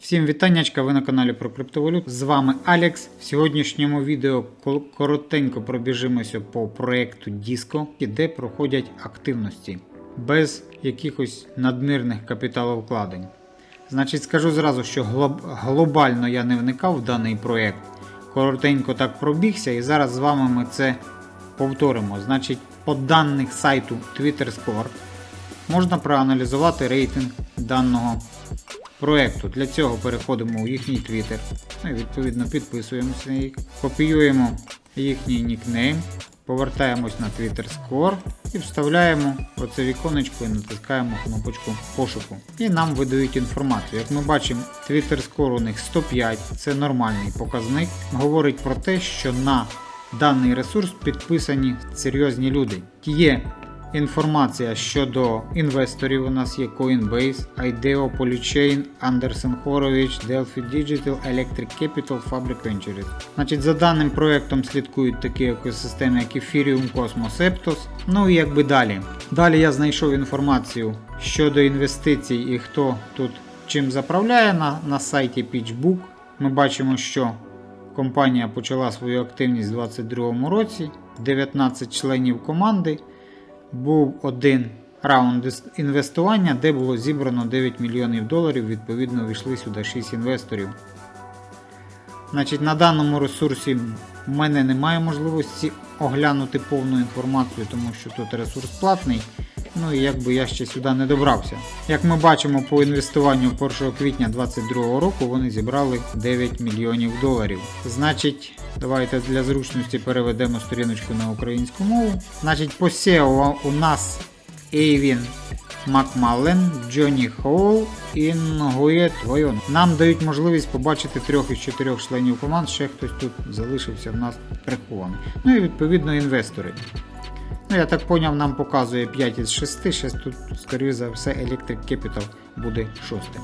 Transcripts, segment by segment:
Всім вітаннячка, ви на каналі про криптовалют. З вами Алекс. В сьогоднішньому відео коротенько пробіжимося по проекту Disco, де проходять активності без якихось надмірних капіталовкладень. Значить, скажу зразу, що глоб- глобально я не вникав в даний проект. Коротенько так пробігся, і зараз з вами ми це повторимо. Значить, по даних сайту Twitter Score можна проаналізувати рейтинг даного проекту. Для цього переходимо у їхній Twitter. Ну і відповідно підписуємося на їх. Копіюємо їхній нікнейм, повертаємось на Twitter Score і вставляємо оце віконечко і натискаємо кнопочку пошуку. І нам видають інформацію. Як ми бачимо, Twitter Score у них 105, це нормальний показник. Говорить про те, що на даний ресурс підписані серйозні люди. Є Інформація щодо інвесторів у нас є Coinbase, IDEO, Polychain, Anderson Horowitz, Delphi Digital, Electric Capital, Fabric Ventures. Значить, за даним проектом слідкують такі екосистеми, як Ethereum, Cosmos, Aptos. Ну і якби далі. Далі я знайшов інформацію щодо інвестицій і хто тут чим заправляє на, на сайті PitchBook. Ми бачимо, що компанія почала свою активність у 2022 році, 19 членів команди був один раунд інвестування, де було зібрано 9 мільйонів доларів. Відповідно, війшли сюди 6 інвесторів. Значить, на даному ресурсі в мене немає можливості оглянути повну інформацію, тому що тут ресурс платний. Ну і якби я ще сюди не добрався. Як ми бачимо по інвестуванню 1 квітня 2022 року вони зібрали 9 мільйонів доларів. Значить, давайте для зручності переведемо сторіночку на українську мову. Значить, по SEO у нас Ейвін Макмален, Джонні Хоул і Нгує Твойон. Нам дають можливість побачити трьох із чотирьох членів команд, ще хтось тут залишився в нас прихований. Ну і відповідно інвестори. Ну, я так поняв, нам показує 5 із 6, ще тут, скоріше за все, Electric Capital буде шостим.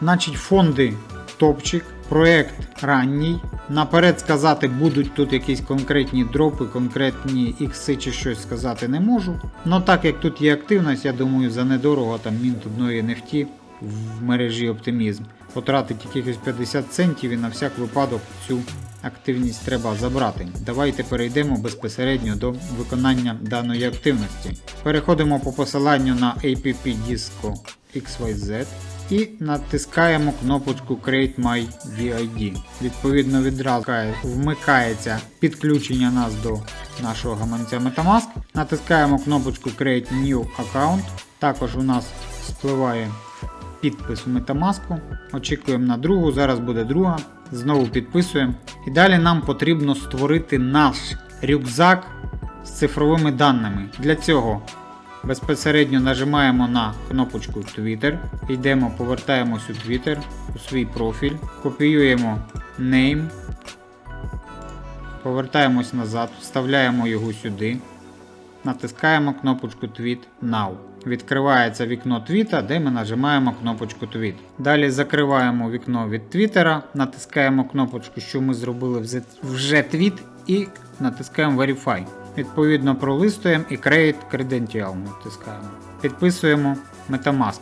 Значить, фонди топчик, проект ранній. Наперед сказати, будуть тут якісь конкретні дропи, конкретні ікси чи щось сказати не можу. Ну так як тут є активність, я думаю, за недорого там мінт одної нефті в мережі оптимізм. Потратить якихось 50 центів і на всяк випадок цю активність треба забрати. Давайте перейдемо безпосередньо до виконання даної активності. Переходимо по посиланню на APP Disco XYZ і натискаємо кнопочку Create My VID. Відповідно, відразу вмикається підключення нас до нашого гаманця Metamask. Натискаємо кнопочку Create New Account. Також у нас спливає підпис у Metamask. Очікуємо на другу, зараз буде друга. Знову підписуємо. І далі нам потрібно створити наш рюкзак з цифровими даними. Для цього безпосередньо нажимаємо на кнопочку Twitter, йдемо, повертаємось у Twitter, у свій профіль, копіюємо name, повертаємось назад, вставляємо його сюди. Натискаємо кнопочку Tweet Now. Відкривається вікно твіта, де ми нажимаємо кнопочку Tweet. Далі закриваємо вікно від Твіттера, натискаємо кнопочку, що ми зробили вже- твіт, і натискаємо Verify. Відповідно, пролистуємо і Create Credential натискаємо. Підписуємо Metamask.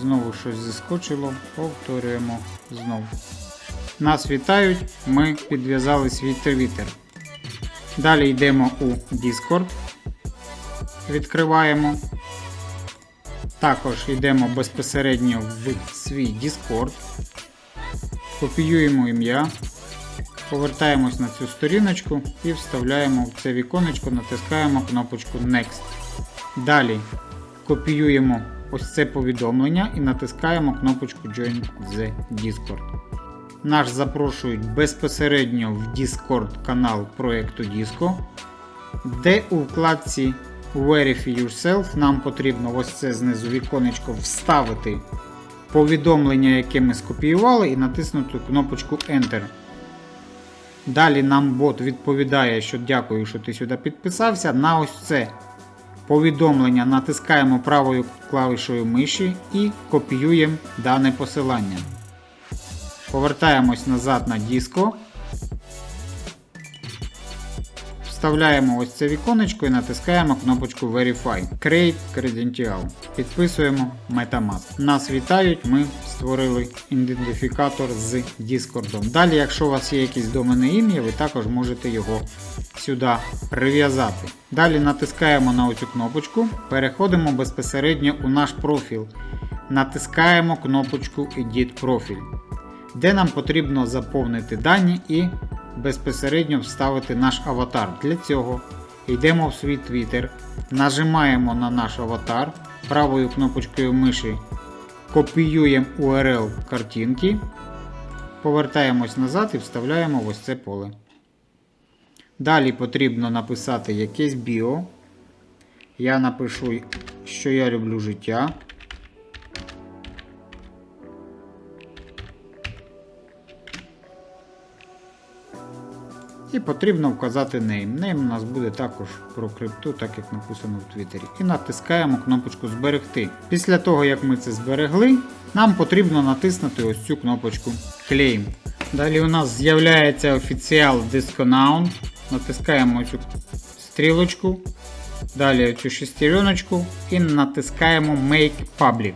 Знову щось зіскочило, повторюємо знову. Нас вітають, ми підв'язали свій Twitter. Далі йдемо у Discord відкриваємо. Також йдемо безпосередньо в свій Discord, копіюємо ім'я, повертаємось на цю сторіночку і вставляємо в це віконечко, натискаємо кнопочку Next. Далі копіюємо ось це повідомлення і натискаємо кнопочку Join the Discord. Наш запрошують безпосередньо в Discord канал проекту Disco де у вкладці Verify Yourself нам потрібно ось це знизу віконечко вставити повідомлення, яке ми скопіювали, і натиснути кнопочку Enter. Далі нам бот відповідає, що дякую, що ти сюди підписався. На ось це повідомлення натискаємо правою клавішою миші і копіюємо дане посилання. Повертаємось назад на Disco. Вставляємо ось це віконечко і натискаємо кнопочку Verify. Create Credential. Підписуємо Metamask. Нас вітають, ми створили ідентифікатор з Discord. Далі, якщо у вас є якесь доменне ім'я, ви також можете його сюди прив'язати. Далі натискаємо на оцю кнопочку, переходимо безпосередньо у наш профіль. Натискаємо кнопочку Edit профіль, де нам потрібно заповнити дані і безпосередньо вставити наш аватар. Для цього йдемо в свій Twitter, нажимаємо на наш аватар, правою кнопочкою миші копіюємо URL картинки, повертаємось назад і вставляємо в ось це поле. Далі потрібно написати якесь біо. Я напишу, що я люблю життя. І потрібно вказати name. Name у нас буде також про крипту, так як написано в Твіттері. І натискаємо кнопочку Зберегти. Після того, як ми це зберегли, нам потрібно натиснути ось цю кнопочку Claim. Далі у нас з'являється офіціал Discount. Натискаємо цю стрілочку. Далі цю шестереночку і натискаємо Make Public.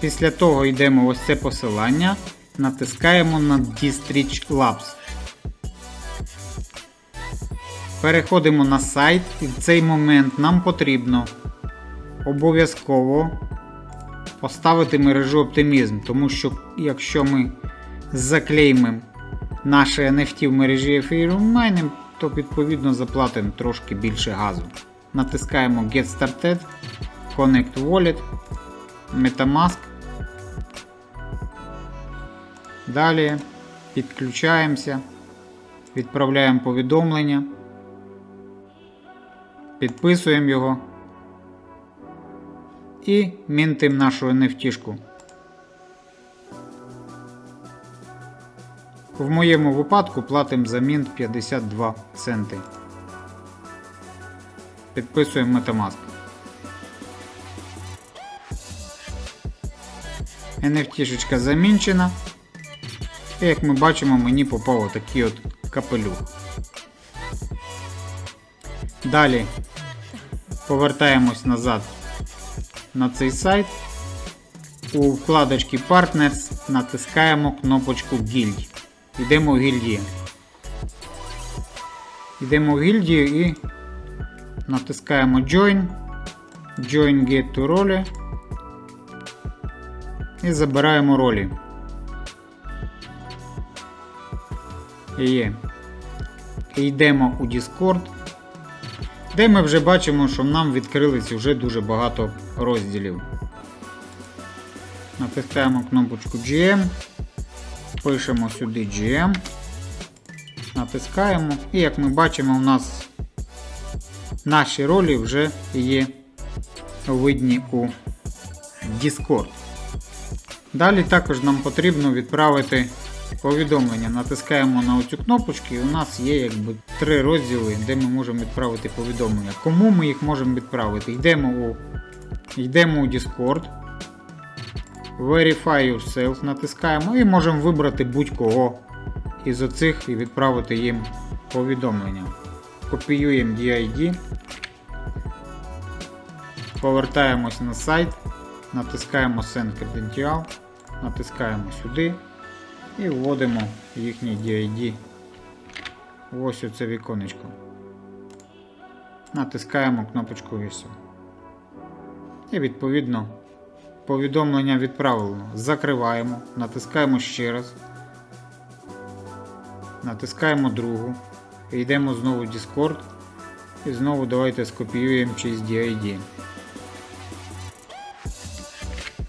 Після того йдемо ось це посилання, натискаємо на Districh Labs. Переходимо на сайт і в цей момент нам потрібно обов'язково поставити мережу оптимізм, тому що якщо ми заклеймимо наше NFT в мережі Ethereum Mining, то відповідно заплатимо трошки більше газу. Натискаємо Get Started, Connect Wallet, Metamask. Далі підключаємося, відправляємо повідомлення, підписуємо його і мінтимо нашу NFT. В моєму випадку платимо за мінт 52 центи. Підписуємо Metamask. NFT замінчена. І як ми бачимо, мені попав отакий от капелюх. Далі повертаємось назад на цей сайт. У вкладочці Partners натискаємо кнопочку Guild. Йдемо в гільдію. Йдемо в гільдію і натискаємо Join. Join Get to ролі. І забираємо ролі. Є. Йдемо у Discord, де ми вже бачимо, що нам відкрились вже дуже багато розділів. Натискаємо кнопочку GM, пишемо сюди GM, натискаємо, і як ми бачимо, у нас наші ролі вже є видні у Discord. Далі також нам потрібно відправити повідомлення. Натискаємо на оцю кнопочку і у нас є якби три розділи, де ми можемо відправити повідомлення. Кому ми їх можемо відправити? Йдемо у, йдемо у Discord. Verify yourself натискаємо і можемо вибрати будь-кого із оцих і відправити їм повідомлення. Копіюємо DID. Повертаємось на сайт, натискаємо Send Credential, натискаємо сюди і вводимо їхній DID. Ось оце віконечко. Натискаємо кнопочку «Вісім». І відповідно повідомлення відправлено. Закриваємо, натискаємо ще раз. Натискаємо другу. І йдемо знову в Discord. І знову давайте скопіюємо чийсь DID.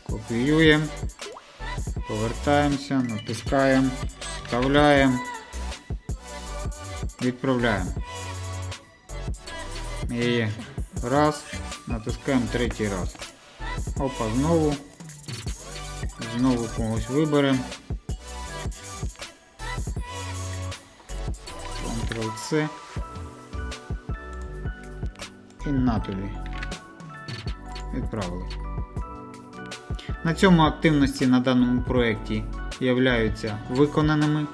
Копіюємо. Повертаємося, натискаємо, вставляємо, відправляємо. І раз, натискаємо третій раз. Опа, знову. Знову когось виберемо. Ctrl-C. І на тобі. Відправили. На цьому активності на даному проєкті являються виконаними.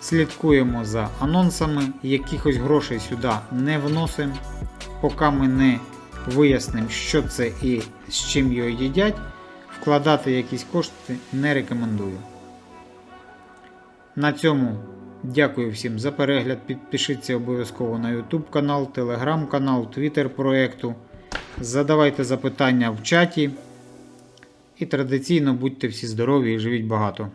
Слідкуємо за анонсами, якихось грошей сюди не вносимо, поки ми не вияснимо, що це і з чим його їдять. Вкладати якісь кошти не рекомендую. На цьому дякую всім за перегляд. Підпишіться обов'язково на YouTube канал, Telegram канал, Twitter проекту. Задавайте запитання в чаті. І традиційно будьте всі здорові і живіть багато.